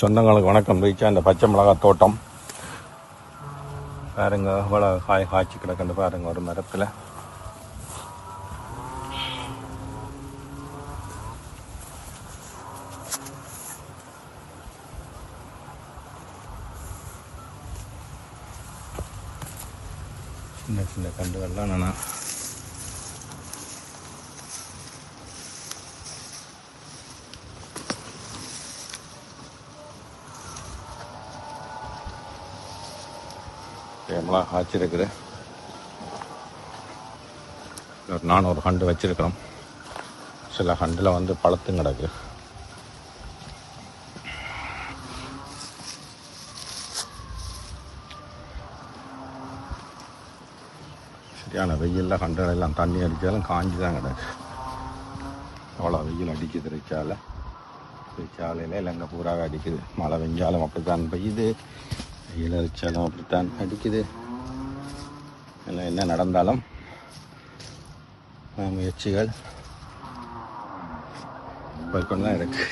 சொந்தங்களுக்கு வணக்கம். ரீச்சா இந்த பச்சை மிளகாய் தோட்டம். பாருங்க இவ்வளோ காய் காய்ச்சி கிடக்குன்னு பாருங்க ஒரு மரத்தில். சின்ன சின்ன கண்டுகள்லாம் நான் மிளகா காய்ச்சிருக்குது ஒரு நானூறு ஹண்டு வச்சிருக்கிறோம் சில ஹண்டில் வந்து பழத்தும் கிடக்கு. சரியான வெயிலில் ஹண்டெல்லாம் தண்ணி அடித்தாலும் காஞ்சி தான் கிடக்கு. அவ்வளோ வெயில் அடிக்குது ரிச்சால ரிச்சாலையில் இல்லைங்க பூராவே அடிக்குது. மழை பெஞ்சாலும் அப்படித்தான் பெய்யுது. வெயில் அடித்தாலும் அப்படித்தான் அடிக்குது. எல்லாம் என்ன நடந்தாலும் முயற்சிகள் போய்க்கொண்டு தான் இருக்கு.